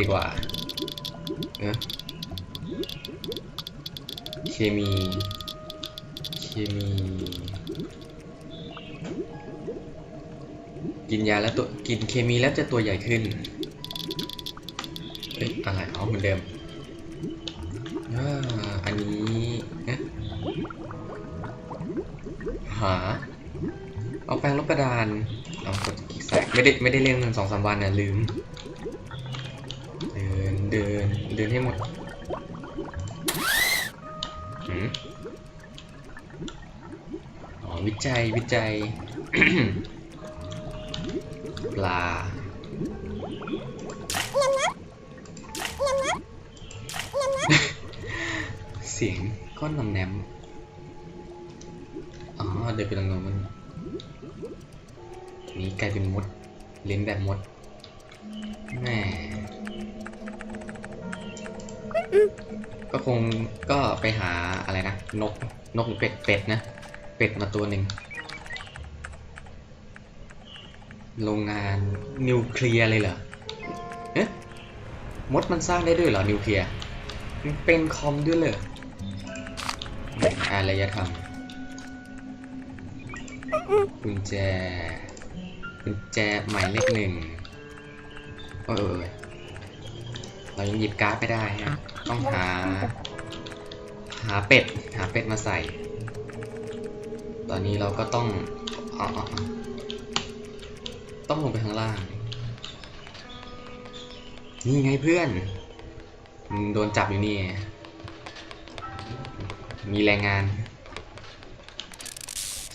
ดีกว่าเนะเคมี เคมี กินยาแล้วตัว กินเคมีแล้วจะตัวใหญ่ขึ้น เอ๊ะอะไรอ๋อเหมือนเดิมอันนี้เอ๊ะหา เอาแปรงลบกระดาน เอากดคลิกแสกไม่ได้ไม่ได้เล่นมันสองสามวันนะลืม เดิน เดินให้หมดหืมอ๋อ วิจัย วิจัย ปลาเสียงก้อนนำแนมอ๋อ เดินไปตรงโน้นนี่กลายเป็นมดลิ้นแบบมดแหม่ ก็คงก็ไปหาอะไรนะ นก นกหรือเป็ดเป็ดนะ เป็ดมาตัวหนึ่ง โรงงานนิวเคลียร์เลยเหรอเอ๊ะมดมันสร้างได้ด้วยเหรอนิวเคลียร์มันเป็นคอมด้วยเลยอารยธรรมกุญแจกุญแจหมายเลขหนึ่งโอ้ยโอ้ย เรายังหยิบการ์ดไม่ได้ฮะต้องหา หาเป็ด หาเป็ดมาใส่ ตอนนี้เราก็ต้องอ๋ออ๋ออ๋อต้องลงไปข้างล่าง นี่ไงเพื่อนมึงโดนจับอยู่นี่ มีแรงงาน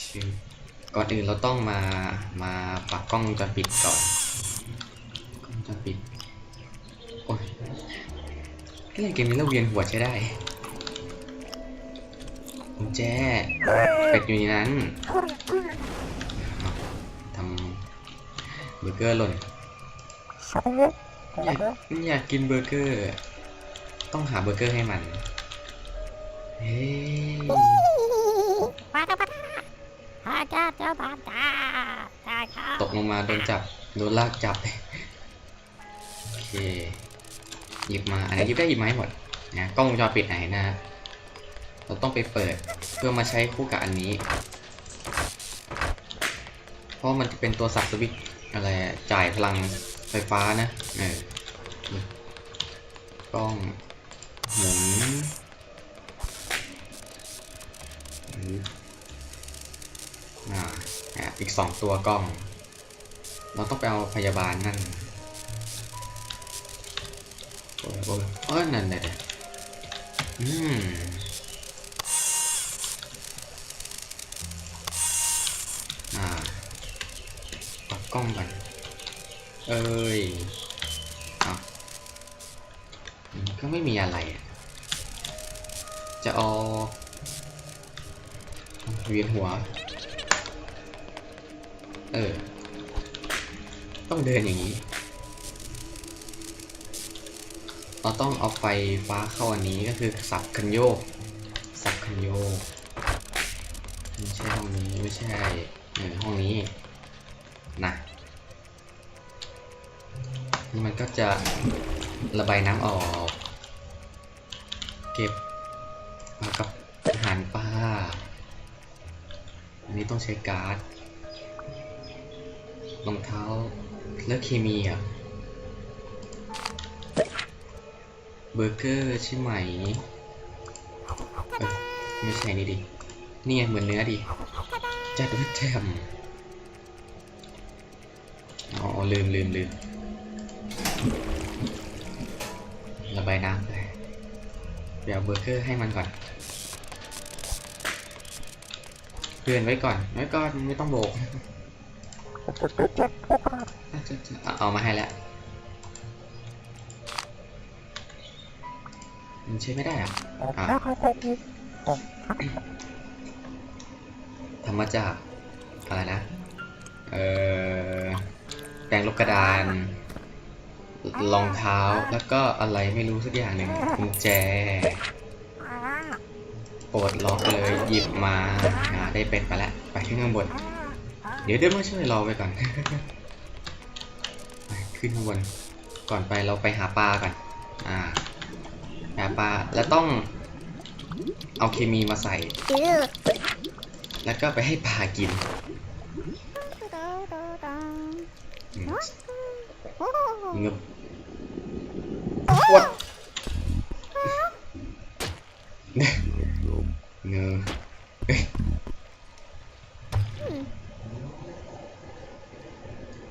ชิวก่อนอื่นเราต้องมา มาปรับกล้องวงจรปิดก่อน เล่นเกมนี้เราเวียนหัวใช้ได้กุญแจเป็ดอยู่ในนั้นเอาทำเบอร์เกอร์หล่นอยากอยากกินเบอร์เกอร์ ต้องหาเบอร์เกอร์ให้มัน เฮ้ยมาจ้ามาจ้าจ้าจ้าจ้าจ้าจ้าจ้าตกลงมาโดนจับ โดนลากจับ โอเค หยิบมาอันนี้หยิบได้หยิบมาให้หมดนะกล้องวงจรปิดไหนนะ เราต้องไปเปิดเพื่อมาใช้คู่กับอันนี้ เพราะมันจะเป็นตัวสับสวิตอะไรจ่ายพลังไฟฟ้านะเออกล้องหมุนอ่าอีกสองตัวกล้อง เราต้องไปเอาพยาบาลนั่น เออนั่นแหละอืมอ่าปรับกล้องก่อนเอ้ยเอาก็ไม่มีอะไรอะจะเอาเวียนหัว เออ ต้องเดินอย่างนี้ เราต้องเอาไฟฟ้าเข้าอันนี้ก็คือสับคันโยก สับคันโยกไม่ใช่ห้องนี้ไม่ใช่ห้องนี้นะนี่มันก็จะระบายน้ำออก เก็บมากับอาหารปลาอันนี้ต้องใช้การ์ดรองเท้าแล้วเคมีอะ บอร์เกอร์ใช่ไหมเอ้ยไม่ใช่นี่ดิ นี่ไงเหมือนเนื้อดิ จัดว่าแจมอ๋อลืมลืมลืมระบายน้ำไปเดี๋ยวเบอร์เกอร์ให้มันก่อน เตือนไว้ก่อน ไว้ก่อน ไม่ต้องโบก เอาเอามาให้แล้ว มันใช้ไม่ได้เหรอะอะทำมาจากอะไรนะ เอ่อแปรงลบกระดานรองเท้าแล้วก็อะไรไม่รู้สักอย่างหนึ่งกุญแจปลดล็อกเลยหยิบมาอ่าได้เป็ดไปแล้วไปขึ้นข้างบน เดี๋ยวเดี๋ยวมาช่วยรอไปก่อนไปขึ้นข้างบน ก่อนไปเราไปหาปลากันอ่า หาปลาแล้วต้องเอาเคมีมาใส่จืดแล้วก็ไปให้ปลากินอืมโอ้เงึบปวดเงือเอ้ย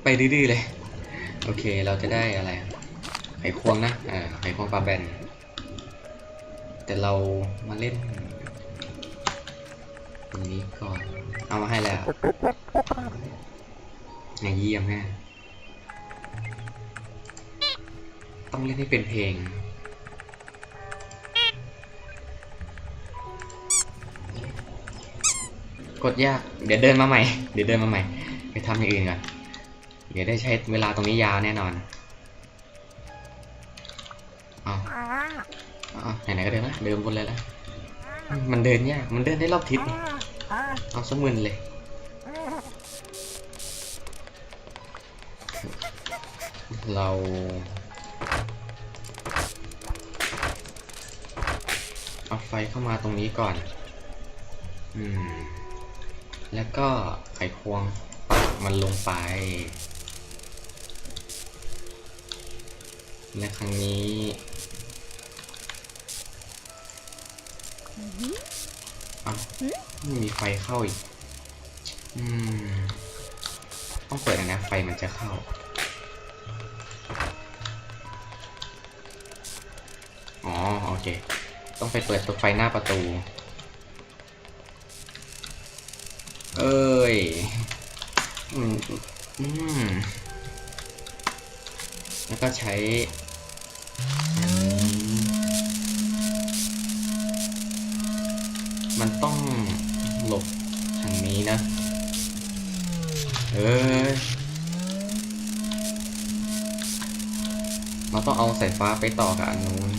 ไปดื้อๆเลย โอเคเราจะได้อะไรไขควงนะ อ่าไขควงปลาแบน แต่เรามาเล่นตรงนี้ก่อน เอามาให้แล้วไงเยี่ยมแม่ต้องเล่นให้เป็นเพลงกดยาก เดี๋ยวเดินมาใหม่ เดี๋ยวเดินมาใหม่ ไปทำอย่างอื่นก่อน เดี๋ยวได้ใช้เวลาตรงนี้ยาวแน่นอน ไหนๆก็เดินนะเดินบนเลยละมันเดินยากมันเดินได้รอบทิศเอาสมึนเลยเราเอาไฟเข้ามาตรงนี้ก่อน อืม แล้วก็ไขควงมันลงไป และครั้งนี้ อ้าไม่มีไฟเข้าอีก อืม ต้องเปิดอันนะ ไฟมันจะเข้า อ๋อ โอเค ต้องไปเปิดตัวไฟหน้าประตู เอ้ย อืมอืมแล้วก็ใช้ มันต้องหลบทางนี้นะ เอ้ยเราต้องเอาสายฟ้าไปต่อกับอันนู้น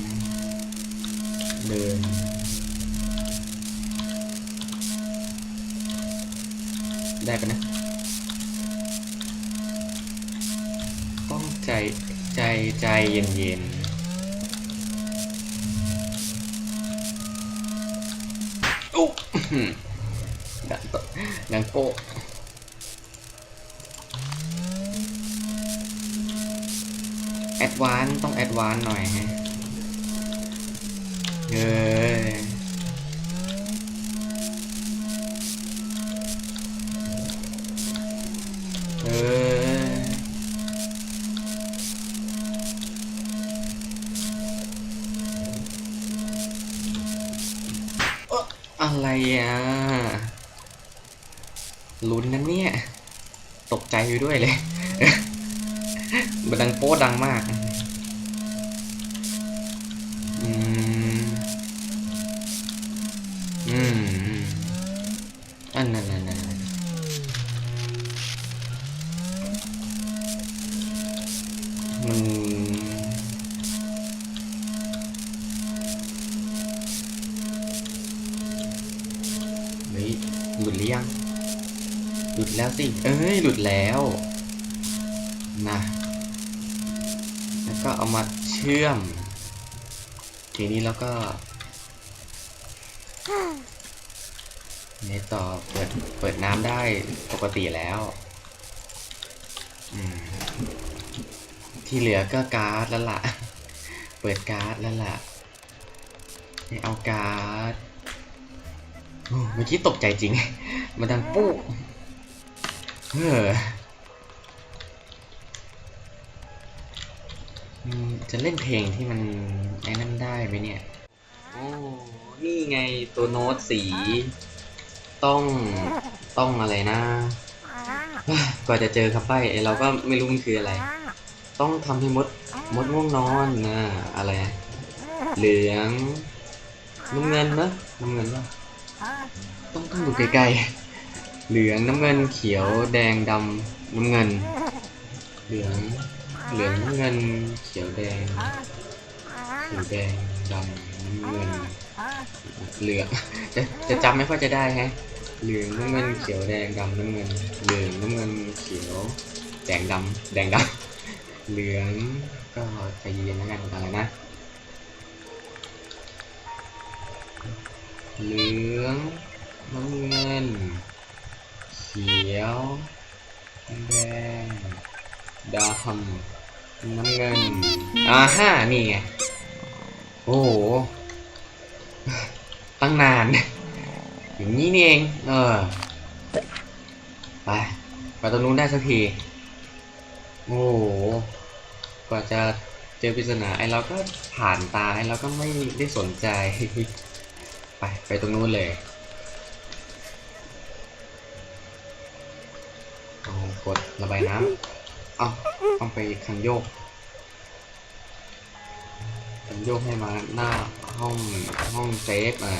เดิน ได้ปะนะ ต้องใจใจใจเย็นเย็นๆ นังโก้แอดวานต้องแอดวานหน่อยฮะเงย อะไรอะลุ้นนะเนี่ย ตกใจไปด้วยเลยมันดังโป๊ะดังมาก ยัง หลุดแล้วสิ เอ้ย หลุดแล้ว นะ แล้วก็เอามาเชื่อมทีนี้แล้วก็เนี่ยต่อเปิดเปิดน้ำได้ปกติแล้วอืมที่เหลือก็การ์ดแล้วล่ะ เปิดการ์ดแล้วล่ะให้เอาการ์ดโอ้ เมื่อกี้ตกใจจริง มันดังปุ๊บเออจะเล่นเพลงที่มันไอ้นั่นได้ไหมเนี่ย โอ้ นี่ไงตัวโน้ตสี ต้องต้องอะไรนะ กว่าจะเจอคำใบ้ไอ้เราก็ไม่รู้มันคืออะไร ต้องทำให้มดมดง่วงนอนนะอะไร เหลืองน้ำเงินนะน้ำเงินป่ะ ต้องต้องดูไกลๆเหลืองน้ำเงินเขียวแดงดำน้ำเงิน เหลืองเหลืองน้ำเงินเขียวแดงเขียวแดงดำน้ำเงินเหลืองจะจะจำไม่ค่อยจะได้ฮะเหลืองน้ำเงินเขียวแดงดำน้ำเงิน เหลืองน้ำเงินเขียวแดงดำแดงดำเหลืองก็ใจเย็นแล้วกันอะไรนะเหลืองน้ำเงิน เขี ยวแดงดำน้ำเงินอ่าห้านี่ไง โอ้โห ตั้งนาน อย่างนี้นี่เอง เออ ไปไปตรงนู้นได้สักที โอ้โห กว่าจะเจอปริศนาไอ้เราก็ผ่านตาไอ้เราก็ไม่ได้สนใจ ไป ไปตรงนู้นเลย กดระบายน้ำเอาต้องไปคันโยก คันโยกให้มาหน้าห้องห้องเซฟอะ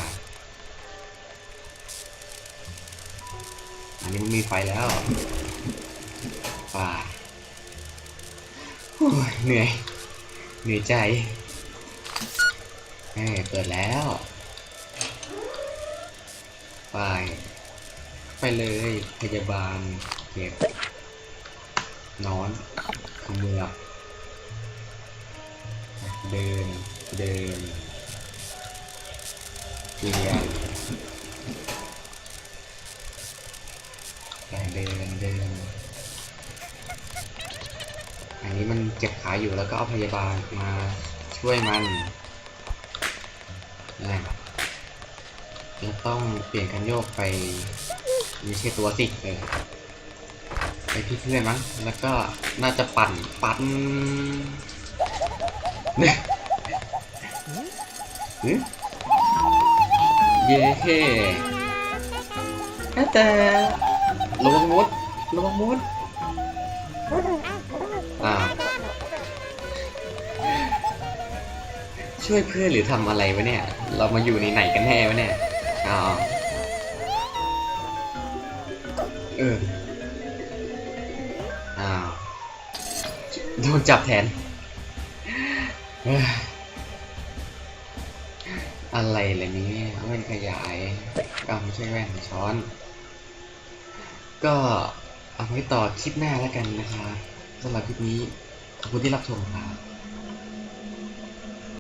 อันนี้มันมีไฟแล้วป่าเหนื่อย เหนื่อยใจเอ้ยเปิดแล้วไป ไปเลยพยาบาลเก็บ นอนขมือเดิน เดินเปลี่ยนเดินเดินอันนี้มันเจ็บขาอยู่แล้วก็เอาพยาบาลมาช่วยมันนะแล้วต้องเปลี่ยนคันโยกไปไม่ใช่ตัวสิเออ ไปที่เพื่อนมั้งแล้วก็น่าจะปั่นปั่นเนี่ยเย้เฮ้แต่ระวังมดระวังมดอ่าช่วยเพื่อนหรือทำอะไรวะเนี่ย เรามาอยู่ในไหนกันแน่วะเนี่ย อ๋อ เออ อ้าวโดนจับแทน อะไรล่ะเนี่ยแว่นขยายก็ไม่ใช่แว่นช้อน ก็เอาไว้ต่อคลิปหน้าแล้วกันนะคะสำหรับคลิปนี้ ขอบคุณที่รับชมครับ